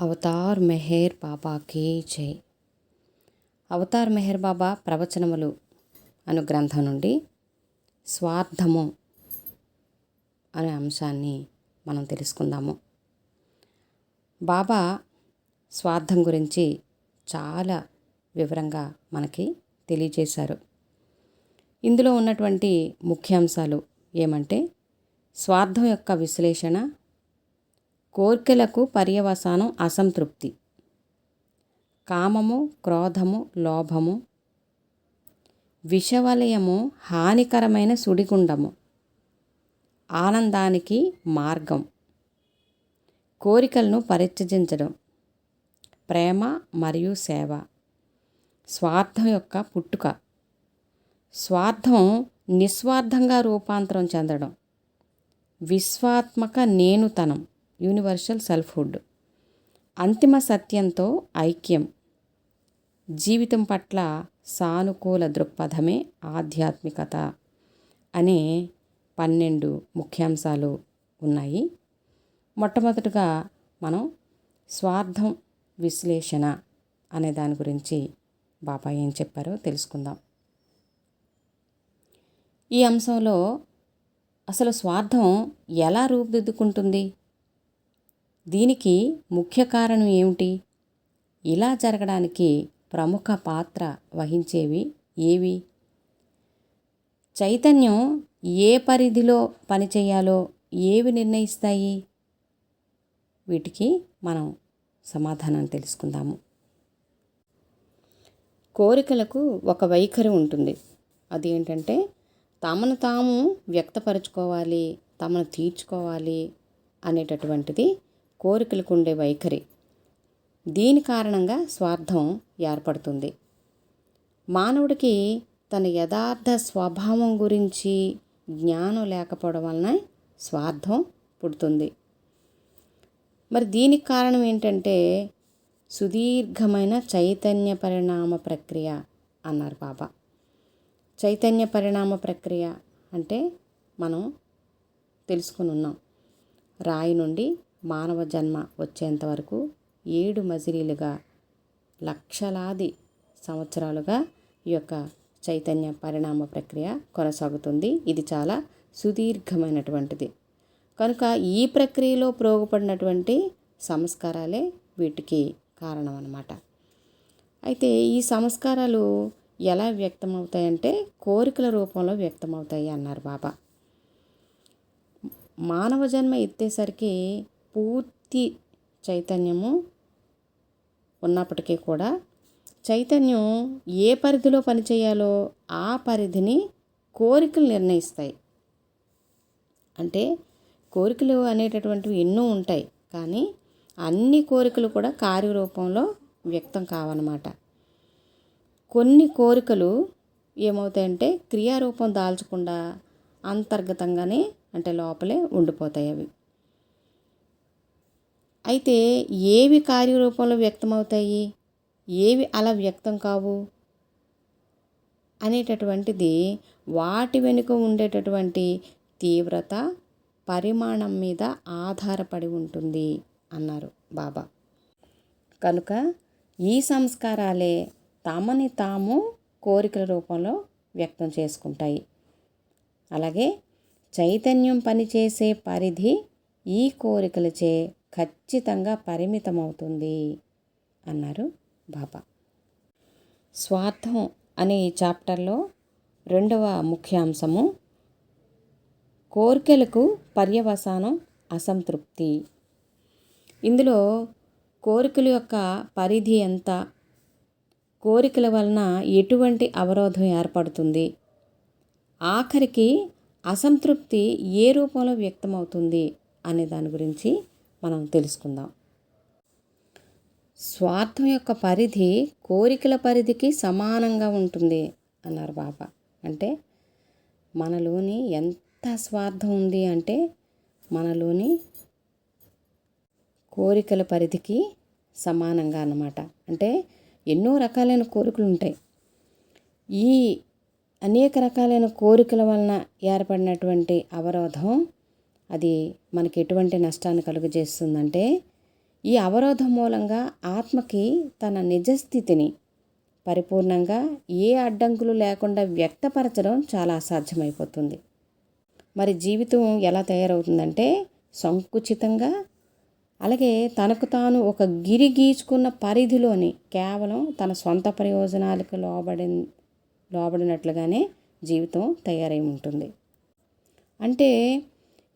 Avatar Meher బాబాకి జై. Avatar Meher బాబా ప్రవచనములు అను గ్రంథం నుండి స్వార్థము అనే అంశాన్ని మనం తెలుసుకుందాము. బాబా స్వార్థం గురించి చాలా వివరంగా మనకి తెలియజేశారు. ఇందులో ఉన్నటువంటి ముఖ్యాంశాలు ఏమంటే స్వార్థం యొక్క విశ్లేషణ కోర్కెలకు పర్యవసానం అసంతృప్తి. కామము క్రోధము లోభము. విషవలయము హానికరమైన సుడిగుండము. ఆనందానికి మార్గం. కోరికలను పరిత్యజించడం. ప్రేమ మరియు సేవ. స్వార్థం యొక్క పుట్టుక. స్వార్థం నిస్వార్థంగా రూపాంతరం చెందడం. విశ్వాత్మక నేనుతనం. యూనివర్సల్ సెల్ఫ్హుడ్ అంతిమ సత్యంతో ఐక్యం. జీవితం పట్ల సానుకూల దృక్పథమే ఆధ్యాత్మికత అనే పన్నెండు ముఖ్యాంశాలు ఉన్నాయి. మొట్టమొదటగా మనం స్వార్థం విశ్లేషణ అనే దాని గురించి బాబా ఏం చెప్పారో తెలుసుకుందాం. ఈ అంశంలో అసలు స్వార్థం ఎలా రూపుదిద్దుకుంటుంది? దీనికి ముఖ్య కారణం ఏమిటి? ఇలా జరగడానికి ప్రముఖ పాత్ర వహించేవి ఏవి? చైతన్యం ఏ పరిధిలో పనిచేయాలో ఏవి నిర్ణయిస్తాయి? వీటికి మనం సమాధానం తెలుసుకుందాము. కోరికలకు ఒక వైఖరి ఉంటుంది. అది ఏంటంటే తమను తాము వ్యక్తపరచుకోవాలి తమను తీర్చుకోవాలి అనేటటువంటిది కోరికలకు ఉండే వైఖరి. దీని కారణంగా స్వార్థం ఏర్పడుతుంది. మానవుడికి తన యథార్థ స్వభావం గురించి జ్ఞానం లేకపోవడం వలన స్వార్థం పుడుతుంది. మరి దీనికి కారణం ఏంటంటే సుదీర్ఘమైన చైతన్య పరిణామ ప్రక్రియ అన్నారు బాబా. చైతన్య పరిణామ ప్రక్రియ అంటే మనం తెలుసుకుని ఉన్నాం. రాయి నుండి మానవ జన్మ వచ్చేంత వరకు ఏడు మజిలీలుగా లక్షలాది సంవత్సరాలుగా ఈ యొక్క చైతన్య పరిణామ ప్రక్రియ కొనసాగుతుంది. ఇది చాలా సుదీర్ఘమైనటువంటిది. కనుక ఈ ప్రక్రియలో ప్రోగుపడినటువంటి సంస్కారాలే వీటికి కారణం అన్నమాట అయితే ఈ సంస్కారాలు ఎలా వ్యక్తమవుతాయంటే కోరికల రూపంలో వ్యక్తమవుతాయి అన్నారు బాబా. మానవ జన్మ ఎత్తేసరికి పూర్తి చైతన్యము ఉన్నప్పటికీ కూడా చైతన్యం ఏ పరిధిలో పనిచేయాలో ఆ పరిధిని కోరికలు నిర్ణయిస్తాయి. అంటే కోరికలు అనేటటువంటివి ఎన్నో ఉంటాయి. కానీ అన్ని కోరికలు కూడా కార్యరూపంలో వ్యక్తం కావన్నమాట. కొన్ని కోరికలు ఏమవుతాయంటే క్రియారూపం దాల్చకుండా అంతర్గతంగానే అంటే లోపలే ఉండిపోతాయి అవి. అయితే ఏవి కార్యరూపంలో వ్యక్తమవుతాయి? ఏవి అలా వ్యక్తం కావు? అనేటటువంటిది వాటి వెనుక ఉండేటటువంటి తీవ్రత పరిమాణం మీద ఆధారపడి ఉంటుంది అన్నారు బాబా. కనుక ఈ సంస్కారాలే తమని తాము కోరికల రూపంలో వ్యక్తం చేసుకుంటాయి. అలాగే చైతన్యం పనిచేసే పరిధి ఈ కోరికలచే ఖచ్చితంగా పరిమితమవుతుంది అన్నారు బాబా. స్వార్థం అనే ఈ చాప్టర్లో రెండవ ముఖ్యాంశము కోరికలకు పర్యవసానం అసంతృప్తి. ఇందులో కోరికల యొక్క పరిధి ఎంత కోరికల వలన ఎటువంటి అవరోధం ఏర్పడుతుంది ఆఖరికి అసంతృప్తి ఏ రూపంలో వ్యక్తమవుతుంది అనే దాని గురించి మనం తెలుసుకుందాం. స్వార్థం యొక్క పరిధి కోరికల పరిధికి సమానంగా ఉంటుంది అన్నారు బాబా. అంటే మనలోని ఎంత స్వార్థం ఉంది అంటే మనలోని కోరికల పరిధికి సమానంగా అన్నమాట. అంటే ఎన్నో రకాలైన కోరికలు ఉంటాయి. ఈ అనేక రకాలైన కోరికల వలన ఏర్పడినటువంటి అవరోధం అది మనకి ఎటువంటి నష్టాన్ని కలుగజేస్తుందంటే ఈ అవరోధం మూలంగా ఆత్మకి తన నిజస్థితిని పరిపూర్ణంగా ఏ అడ్డంకులు లేకుండా వ్యక్తపరచడం చాలా అసాధ్యమైపోతుంది. మరి జీవితం ఎలా తయారవుతుందంటే సంకుచితంగా అలాగే తనకు తాను ఒక గిరి గీచుకున్న పరిధిలోని కేవలం తన సొంత ప్రయోజనాలకు లోబడి లోబడినట్లుగానే జీవితం తయారై ఉంటుంది. అంటే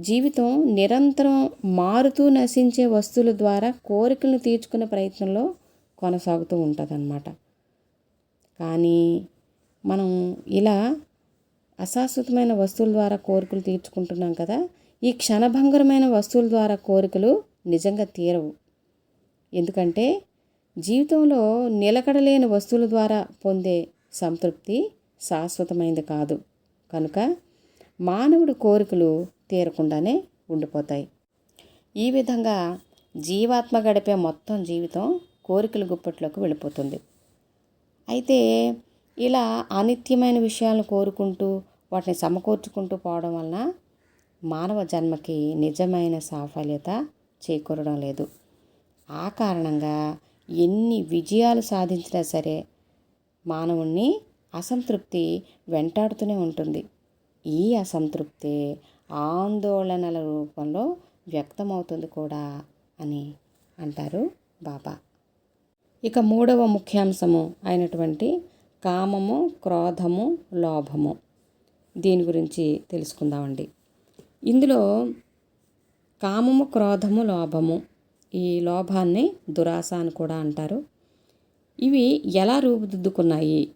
జీవితం నిరంతరం మారుతూ నశించే వస్తువుల ద్వారా కోరికలను తీర్చుకునే ప్రయత్నంలో కొనసాగుతూ ఉంటుందన్నమాట. కానీ మనం ఇలా అశాశ్వతమైన వస్తువుల ద్వారా కోరికలు తీర్చుకుంటున్నాం కదా ఈ క్షణభంగరమైన వస్తువుల ద్వారా కోరికలు నిజంగా తీరవు. ఎందుకంటే జీవితంలో నిలకడలేని వస్తువుల ద్వారా పొందే సంతృప్తి శాశ్వతమైనది కాదు. కనుక మానవుడి కోరికలు తీరకుండానే ఉండిపోతాయి. ఈ విధంగా జీవాత్మ గడిపే మొత్తం జీవితం కోరికల గుప్పట్లోకి వెళ్ళిపోతుంది. అయితే ఇలా అనిత్యమైన విషయాలను కోరుకుంటూ వాటిని సమకూర్చుకుంటూ పోవడం వలన మానవ జన్మకి నిజమైన సాఫల్యత చేకూరడం లేదు. ఆ కారణంగా ఎన్ని విజయాలు సాధించినా సరే మానవుణ్ణి అసంతృప్తి వెంటాడుతూనే ఉంటుంది. ఈ అసంతృప్తి ఆందోళనల రూపంలో వ్యక్తమవుతుంది కూడా అని అంటారు బాబా. ఇక మూడవ ముఖ్యాంశము అయినటువంటి కామము క్రోధము లోభము. దీని గురించి తెలుసుకుందామండి. ఇందులో కామము క్రోధము లోభము ఈ లోభాన్ని దురాశ అని కూడా అంటారు. ఇవి ఎలా రూపుదిద్దుకున్నాయి?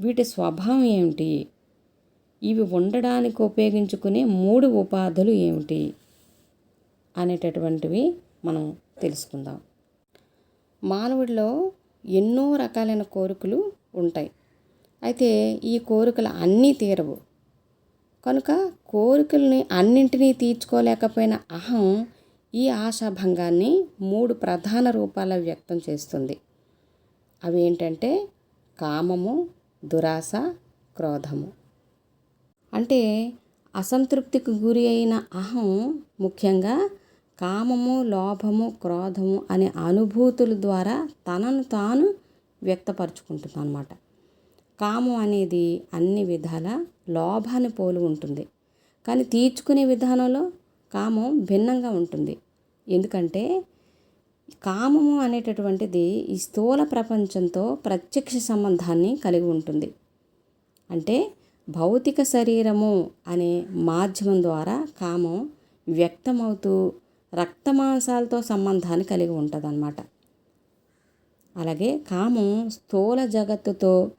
వీటి స్వభావం ఏమిటి? ఇవి ఉండడానికి ఉపయోగించుకునే మూడు ఉపాధులు ఏమిటి అనేటటువంటివి మనం తెలుసుకుందాం. మానవుడిలో ఎన్నో రకాలైన కోరికలు ఉంటాయి. అయితే ఈ కోరికలు అన్నీ తీరవు. కనుక కోరికల్ని అన్నింటినీ తీర్చుకోలేకపోయిన అహం ఈ ఆశాభంగాన్ని మూడు ప్రధాన రూపాల వ్యక్తం చేస్తుంది. అవి ఏంటంటే కామము దురాశ క్రోధము. అంటే అసంతృప్తికి గురి అయిన అహం ముఖ్యంగా కామము లోభము క్రోధము అనే అనుభూతుల ద్వారా తనను తాను వ్యక్తపరుచుకుంటుంది అన్నమాట కామం అనేది అన్ని విధాల లోభాన్ని పోలి ఉంటుంది. కానీ తీర్చుకునే విధానంలో కామం భిన్నంగా ఉంటుంది. ఎందుకంటే కామము అనేటటువంటిది ఈ స్థూల ప్రపంచంతో ప్రత్యక్ష సంబంధాన్ని కలిగి ఉంటుంది. అంటే భౌతిక శరీరము అనే మాధ్యమం ద్వారా కామం వ్యక్తమవుతూ రక్తమాంసాలతో సంబంధాన్ని కలిగి ఉంటుందన్నమాట. అలాగే కామం స్థూల జగత్తుతో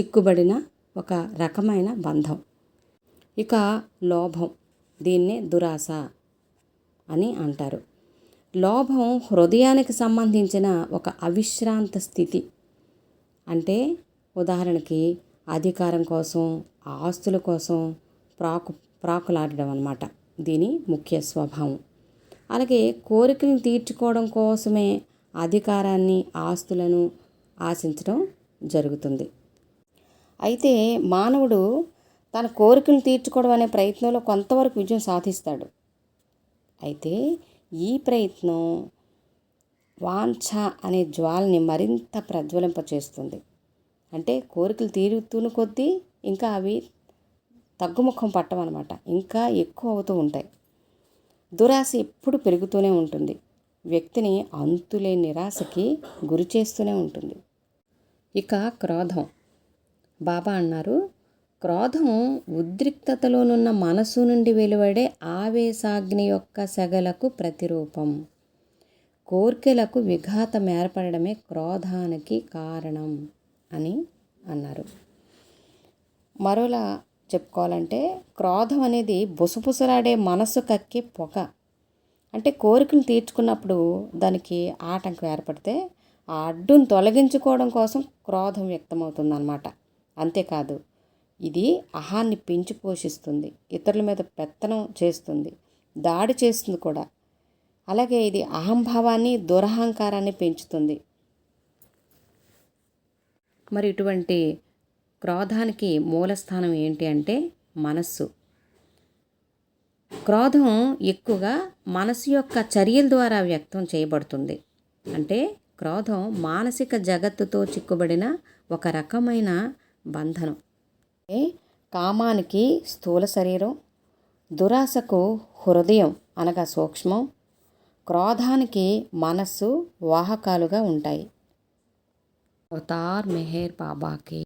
చిక్కుబడిన ఒక రకమైన బంధం. ఇక లోభం దీన్నే దురాశ అని అంటారు. లోభం హృదయానికి సంబంధించిన ఒక అవిశ్రాంత స్థితి. అంటే ఉదాహరణకి అధికారం కోసం ఆస్తుల కోసం ప్రాకు ప్రాకులాడడం అనమాట దీని ముఖ్య స్వభావం. అలాగే కోరికలను తీర్చుకోవడం కోసమే అధికారాన్ని ఆస్తులను ఆశించడం జరుగుతుంది. అయితే మానవుడు తన కోరికలను తీర్చుకోవడం అనే ప్రయత్నంలో కొంతవరకు విజయం సాధిస్తాడు. అయితే ఈ ప్రయత్నం వాంఛ అనే జ్వాలని మరింత ప్రజ్వలింపచేస్తుంది. అంటే కోరికలు తీరుతున్న కొద్దీ ఇంకా అవి తగ్గుముఖం పట్టమన్నమాట ఇంకా ఎక్కువ అవుతూ ఉంటాయి. దురాశ ఎప్పుడు పెరుగుతూనే ఉంటుంది. వ్యక్తిని అంతులేని నిరాశకి గురి చేస్తూనే ఉంటుంది. ఇక క్రోధం. బాబా అన్నారు క్రోధం ఉద్రిక్తతలోనున్న మనసు నుండి వెలువడే ఆవేశాగ్ని యొక్క సెగలకు ప్రతిరూపం. కోర్కెలకు విఘాతం ఏర్పడమే క్రోధానికి కారణం అని అన్నారు. మరోలా చెప్పుకోవాలంటే క్రోధం అనేది బుసబుసలాడే మనస్సు కక్కే పొగ. అంటే కోరికలు తీర్చుకున్నప్పుడు దానికి ఆటంకం ఏర్పడితే ఆ అడ్డును తొలగించుకోవడం కోసం క్రోధం వ్యక్తమవుతుందన్నమాట. అంతేకాదు ఇది అహాన్ని పెంచి పోషిస్తుంది ఇతరుల మీద పెత్తనం చేస్తుంది దాడి చేస్తుంది కూడా. అలాగే ఇది అహంభావాన్ని దురహంకారాన్ని పెంచుతుంది. మరి ఇటువంటి క్రోధానికి మూలస్థానం ఏంటి అంటే మనస్సు. క్రోధం ఎక్కువగా మనసు యొక్క చర్యల ద్వారా వ్యక్తం చేయబడుతుంది. అంటే క్రోధం మానసిక జగత్తుతో చిక్కుబడిన ఒక రకమైన బంధనం. కామానికి స్థూల శరీరం దురాశకు హృదయం అనగా సూక్ష్మం క్రోధానికి మనస్సు వాహకాలుగా ఉంటాయి. అవతార్ మెహేర్ బాబాకి